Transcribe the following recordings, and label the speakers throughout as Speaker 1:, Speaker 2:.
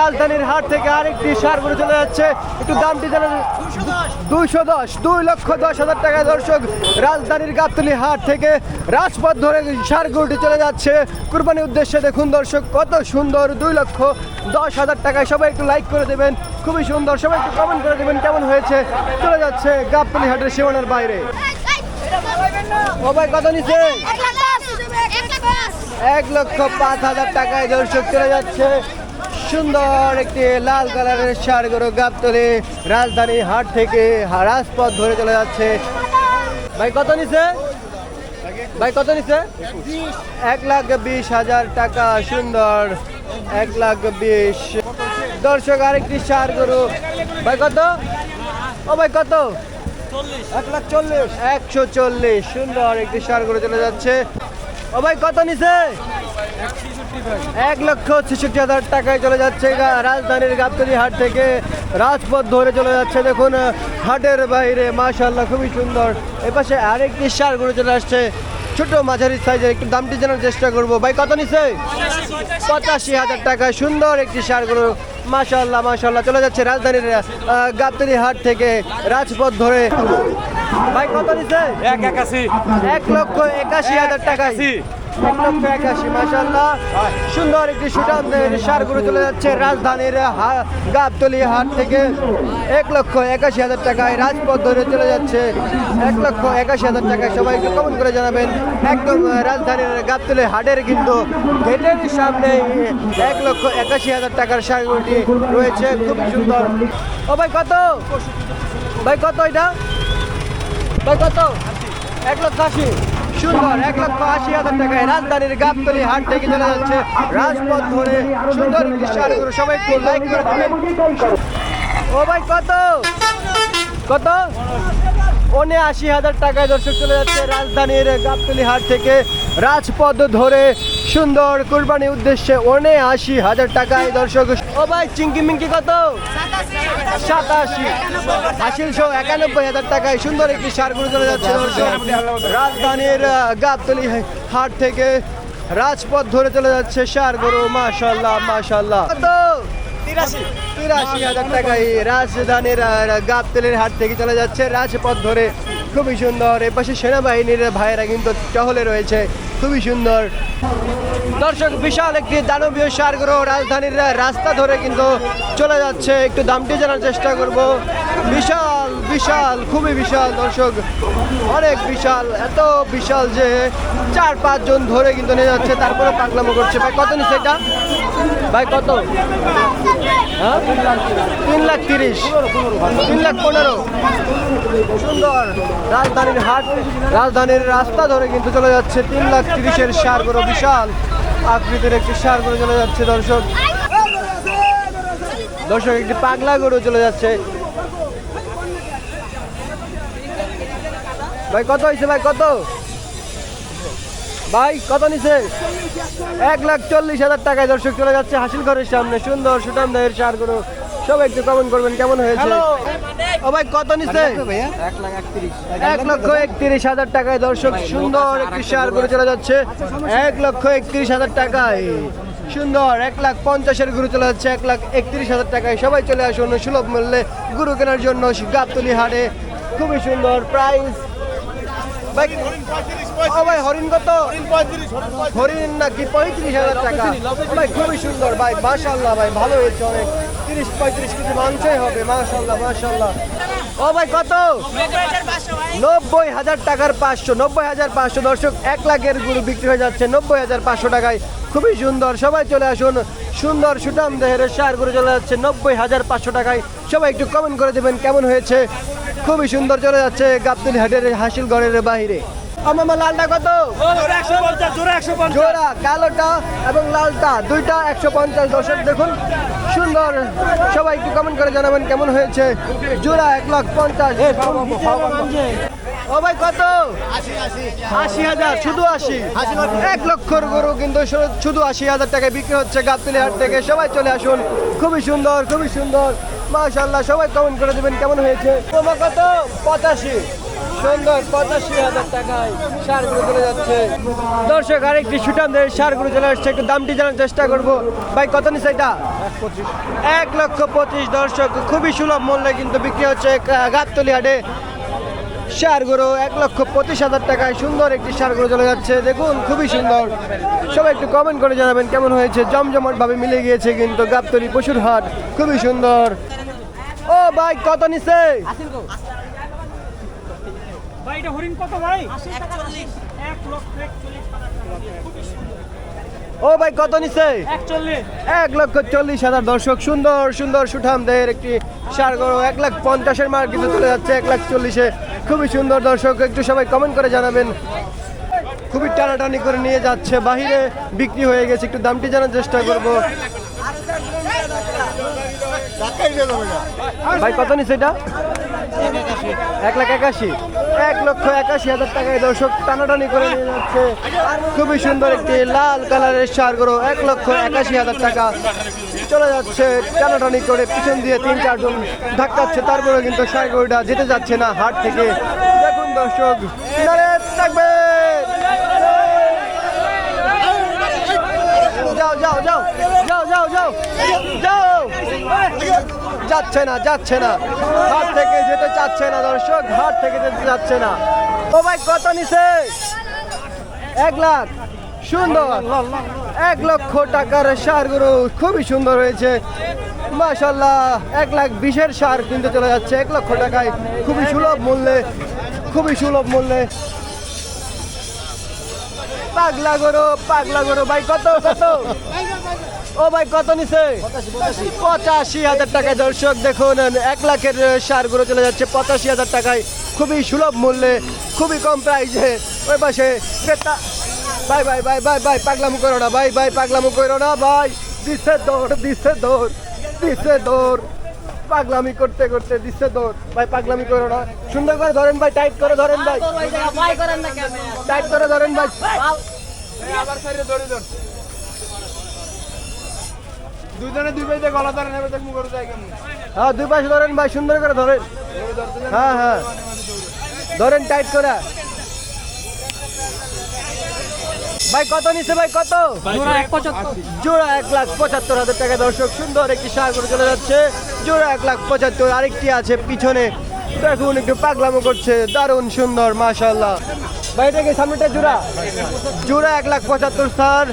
Speaker 1: রাজধানীর হাট থেকে আরেকটি সার করে চলে যাচ্ছে। একটু দামটি জানা দুইশো দশ দুই লক্ষ দশ হাজার টাকা দর্শক রাজধানীর গাবতলি হাট থেকে রাজপথ ধরে সার গরুটি চলে যাচ্ছে। কুরবানির উদ্দেশ্যে দেখুন দর্শক কত সুন্দর দুই লক্ষ দশ হাজার টাকায়। সবাই একটু লাইক করে দেবেন খুবই সুন্দর। সবাই একটু কমেন্ট করে দেবেন কেমন হয়েছে। চলে যাচ্ছে গাবতলি হাটের সীমানার বাইরে। ও ভাই কত নিচ্ছে? এক লক্ষ পাঁচ হাজার টাকায় দর্শক চলে যাচ্ছে। সুন্দর একটি লাল কালারের সার গরু গাবতলি রাজধানী হাট থেকে রাজপথ ধরে চলে যাচ্ছে। ভাই, কত নিছে? ভাই, কত নিছে? এক লাখ বিশ হাজার টাকা, সুন্দর। এক লাখ বিশ। দর্শক, আরেকটি সার গরু ভাই, কত? ও ভাই, কত? এক লাখ চল্লিশ। একশো চল্লিশ। সুন্দর, একটি সার গরু চলে যাচ্ছে। ও ভাই, কত নিছে? এক লক্ষ ছেষট্টি হাজার টাকায় চলে যাচ্ছে রাজধানীর গাবতলি হাট থেকে। রাজপথ ধরে চলে যাচ্ছে দেখুন হাটের বাইরে মাশাল্লাহ খুবই সুন্দর। এপাশে আরেকটি সার গরু চলে আসছে। ছোট মাঝারি সাইজের একটু দামটি জানার চেষ্টা করব। ভাই কত নিছে? পঁচাশি হাজার টাকা সুন্দর একটি সার গরু। মাশাল্লাহ মাশাল্লাহ চলে যাচ্ছে রাজধানীর গাবতলি হাট থেকে রাজপথ ধরে। ভাই কত নিছে?
Speaker 2: এক একাশি।
Speaker 1: এক লক্ষ একাশি হাজার টাকা
Speaker 2: একাশি।
Speaker 1: একাশি মাসাল্লাহ সুন্দর একটি সুটামদের সার চলে যাচ্ছে রাজধানীর গাবতলি হাট থেকে। এক লক্ষ একাশি হাজার টাকায় রাজপথ ধরে চলে যাচ্ছে। এক লক্ষ একাশি হাজার টাকায় সবাই একটু কমেন্ট করে জানাবেন। একদম রাজধানীর গাবতলি হাটের কিন্তু গেটের সামনে এক লক্ষ একাশি হাজার টাকার সার রয়েছে। খুব সুন্দর। ও ভাই, কত? ভাই, কত এটা? ভাই, কত? এক লক্ষ আশি। সুন্দর এক লক্ষ আশি হাজার টাকায় রাজধানীর গাবতলি হাট থেকে চলে যাচ্ছে। রাজপথ ধরে সুন্দর সবাই একটু লাইক করে ও ভাই, কত? কত? অনে আশি হাজার টাকায় দর্শক চলে যাচ্ছে রাজধানীর গাবতলি হাট থেকে। রাজপথ ধরে সুন্দর কুরবানি উদ্দেশ্যে অনে আশি হাজার টাকায় দর্শক ও ভাই চিঙ্কি মিঙ্কি কত? সাতাশি। সহ একানব্বই হাজার টাকায় সুন্দর একটি সার গরু চলে যাচ্ছে দর্শক। রাজধানীর গাবতলি হাট থেকে রাজপথ ধরে চলে যাচ্ছে সার গরু মাশাল্লাহ মাশাল্লাহ। কত? তিরাশি। হাজার টাকায় রাজধানীর গাবতলির হাট থেকে চলে যাচ্ছে রাজপথ ধরে। খুবই সুন্দর। এপাশে সেনাবাহিনীর ভাইয়েরা কিন্তু টহলে রয়েছে। খুবই সুন্দর দর্শক, বিশাল একটি দানবীয় সারগ্রহ রাজধানীর রাস্তা ধরে কিন্তু চলে যাচ্ছে। একটু দামটি জানার চেষ্টা করব। বিশাল বিশাল, খুবই বিশাল দর্শক। অনেক বিশাল, এত বিশাল যে চার পাঁচজন ধরে কিন্তু নিয়ে যাচ্ছে, তারপরে পাগলামো করছে। ভাই, কত নিচ্ছে এটা? ভাই, কত? হ্যাঁ? তিন লাখ তিরিশ। তিন লাখ পনেরো। সুন্দর। রাজধানীর হাট, রাজধানীর রাস্তা ধরে কিন্তু চলে যাচ্ছে তিন লাখ তিরিশের সার বড় বিশাল আকৃতির একটি সার গরু চলে যাচ্ছে, দর্শক। দর্শক, একটি পাগলা গরু চলে যাচ্ছে। ভাই, কত হয়েছে, ভাই, কত? ভাই কত নিছে? এক লাখ চল্লিশ হাজার টাকায় দর্শক চলে যাচ্ছে হাসিল ঘরের সামনে। সুন্দর সুটাম দায়ের সার গরু সবাই একটু কমেন্ট করবেন কেমন হয়েছে? ও ভাই কত নিছে? এক লক্ষ একত্রিশ হাজার টাকায় দর্শক সুন্দর একটি সার করে চলে যাচ্ছে। এক লক্ষ একত্রিশ হাজার টাকায়। সুন্দর এক লাখ পঞ্চাশের গুরু চলে যাচ্ছে এক লাখ একত্রিশ হাজার টাকায়। সবাই চলে আসুন সুলভ মূল্যে গুরু কেনার জন্য গাবতলি হাটে। খুবই সুন্দর প্রাইস ভাই হরিণ কত? হরিণ নাকি পঁয়ত্রিশ হাজার টাকা? ভাই, খুবই সুন্দর, ভাই মাশাল্লাহ ভাই, ভালো হয়েছে অনেক। তিরিশ, পঁয়ত্রিশ কেজি মাংসই হবে মাশাল্লাহ মাশাল্লাহ ও ভাই, কত? নব্বই হাজার টাকার পাঁচশো, নব্বই হাজার পাঁচশো। দর্শক, এক লাখের গুরু বিক্রি হয়ে যাচ্ছে নব্বই হাজার পাঁচশো টাকায়। খুবই সুন্দর। সবাই চলে আসুন। সুন্দর সুটাম দেহের সার করে চলে যাচ্ছে নব্বই হাজার পাঁচশো টাকায়। সবাই একটু কমেন্ট করে দেবেন কেমন হয়েছে। খুবই সুন্দর চলে যাচ্ছে গাবতুল হাটের হাসিল ঘরের বাইরে আমার লালটা কত? জোড়া কালোটা এবং লালটা দুইটা একশো পঞ্চাশ। দর্শক দেখুন সুন্দর। সবাই একটু কমেন্ট করে জানাবেন কেমন হয়েছে। জোড়া এক লাখ পঞ্চাশ। ও ভাই কত? আশি হাজার শুধু আশি? এক লক্ষর গরু কিন্তু শুধু আশি হাজার টাকায় বিক্রি হচ্ছে গাবতলি হাট থেকে। সবাই চলে আসুন। খুবই সুন্দর খুবই সুন্দর। মাশাল্লাহ সবাই কমেন্ট করে দেবেন কেমন হয়েছে। তোমার কত? পঁচাশি। সুন্দর পঁচাশি হাজার টাকায় সারগুলো চলে যাচ্ছে। দর্শক আরেকটি সুটামদের সারগুলো চলে আসছে। একটু দামটি জানার চেষ্টা করব। ভাই কত নিচ্ছে এটা? এক লক্ষ পঁচিশ। দর্শক খুবই সুলভ মূল্যে কিন্তু বিক্রি হচ্ছে গাবতলি হাটে সারগুলো এক লক্ষ পঁচিশ হাজার টাকায় সুন্দর একটি সারগুলো চলে যাচ্ছে। দেখুন খুবই সুন্দর। সবাই একটু কমেন্ট করে জানাবেন কেমন হয়েছে। জমজমাট ভাবে মিলে গিয়েছে কিন্তু গাবতলি পশুর হাট খুবই সুন্দর। ও ভাই কত নিছে?
Speaker 2: ভাই এটা হরিণ কত ভাই? এক লক্ষ একচল্লিশ
Speaker 1: ও ভাই কত নিছে? এক লক্ষ চল্লিশ হাজার দর্শক সুন্দর সুন্দর সুঠামদের একটি সার গরু। এক লাখ পঞ্চাশের মার কিন্তু চলে যাচ্ছে এক লাখ চল্লিশে খুবই সুন্দর দর্শক, একটু সবাই কমেন্ট করে জানাবেন। খুবই টানাটানি করে নিয়ে যাচ্ছে, বাহিরে বিক্রি হয়ে গেছে, একটু দামটি জানার চেষ্টা করব। ভাই, কত নিচ্ছে এটা? এক লাখ একাশি। এক লক্ষ একাশি হাজার টাকায় দর্শক টানাটানি করে নিয়ে যাচ্ছে। খুবই সুন্দর একটি লাল কালারের সার গরু এক লক্ষ একাশি হাজার টাকা। চলে যাচ্ছে, টানাটানি করে পিছন দিয়ে তিন, চারজন ধাক্কাচ্ছে তারপরে কিন্তু গরুটা যেতে যাচ্ছে না হাট থেকে। দেখুন দর্শক থাকবে। যাও যাও যাও যাও যাও যাও যাও। যাচ্ছে না যাচ্ছে না। হাট থেকে যেতে চাচ্ছে না দর্শক, হাট থেকে যেতে যাচ্ছে না। ও ভাই, কত নিছে? এক লাখ। সুন্দর। এক লক্ষ টাকার সার গরু খুবই সুন্দর হয়েছে। মাশাল্লাহ এক লাখ বিশের সার কিনতে চলে যাচ্ছে। এক লক্ষ টাকায় খুবই সুলভ মূল্যে, খুবই সুলভ মূল্যে। পাগলা গরু পাগলা গরু, ভাই কত কত? ও ভাই, কত নিছে? পঁচাশি হাজার টাকায় দর্শক, দেখুন, এক লাখের সার গরু চলে যাচ্ছে পঁচাশি হাজার টাকায়। খুবই সুলভ মূল্যে, খুবই কম প্রাইসে ওই পাশে ক্রেতা ভাই ভাই ভাই ভাই ভাই পাগলামু করো না ভাই ভাই পাগলামু করো না ভাই। দিচ্ছে দৌড় দিচ্ছে দৌড় দিচ্ছে দৌড়। পাগলামি করতে করতে দিচ্ছে দৌড়। ভাই পাগলামি করো না। সুন্দর করে ধরেন ভাই টাইট করে ধরেন ভাই। টাইট করে ধরেন ভাই।
Speaker 3: দুজনে দুই পাইতে গলা ধরে নেবে দেখব করে যাই কেমন।
Speaker 1: হ্যাঁ দুই পাশে ধরেন ভাই সুন্দর করে ধরেন। হ্যাঁ হ্যাঁ। ধরেন টাইট করে। ভাই কত নিচ্ছে ভাই কত?
Speaker 2: জোড়া এক পঁচাত্তর।
Speaker 1: জোড়া এক লাখ পঁচাত্তর হাজার টাকা দর্শক সুন্দর একটি সার করে চলে যাচ্ছে। জোড়া এক লাখ পঁচাত্তর আরেকটি আছে পিছনে। দেখুন একটু পাগলামো করছে দারুণ সুন্দর মাশাল্লাহ ভাই এটা কি সামনেটা জোড়া? জোড়া এক লাখ পঁচাত্তর স্যার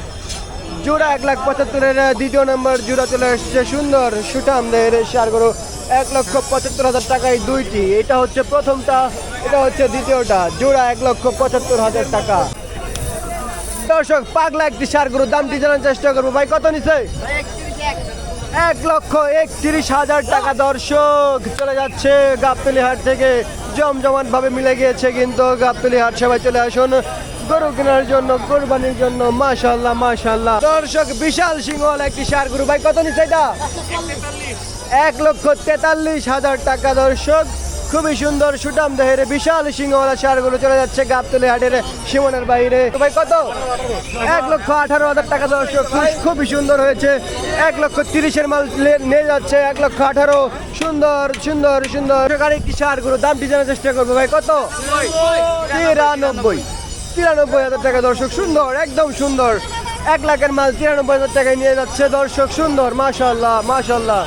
Speaker 1: জোড়া এক লাখ পঁচাত্তরের দ্বিতীয় নম্বর জোড়া চলে এসছে সুন্দর সুঠামদের সারগুলো এক লক্ষ পঁচাত্তর হাজার টাকায় দুইটি। এটা হচ্ছে প্রথমটা এটা হচ্ছে দ্বিতীয়টা। জোড়া এক লক্ষ পঁচাত্তর হাজার টাকা। দর্শক, পাগলা একটি সারগুলোর দামটি জানার চেষ্টা করব। ভাই, কত নিছে? এক লক্ষ একত্রিশ হাজার টাকা দর্শক। চলে যাচ্ছে গাবতলি হাট থেকে। জমজমাট ভাবে মিলে গিয়েছে কিন্তু গাবতলি হাট সবাই চলে আসুন। গরু কেনার জন্য, কোরবানির জন্য। মাশাল্লাহ মাশাল্লাহ দর্শক, বিশাল সিংহল একটি সার গরু। ভাই, কত নিচ্ছে এটা? এক লক্ষ তেতাল্লিশ হাজার টাকা দর্শক। খুবই সুন্দর সুটাম দেহের বিশাল সিংহওয়ালা সারগুলো চলে যাচ্ছে গাবতলি হাটের সীমানার বাইরে। তো ভাই কত? এক লক্ষ আঠারো হাজার টাকা দর্শক খুবই সুন্দর হয়েছে। এক লক্ষ তিরিশের মাল নিয়ে যাচ্ছে। এক লক্ষ আঠারো। সুন্দর সুন্দর সুন্দর। আরেকটি সারগুলো দামটি জানার চেষ্টা করব। ভাই, কত? তিরানব্বই। তিরানব্বই হাজার টাকা দর্শক, সুন্দর, একদম সুন্দর। এক লাখের মাল তিরানব্বই হাজার টাকায় নিয়ে যাচ্ছে দর্শক, সুন্দর, মাশাল্লাহ মাশাল্লাহ।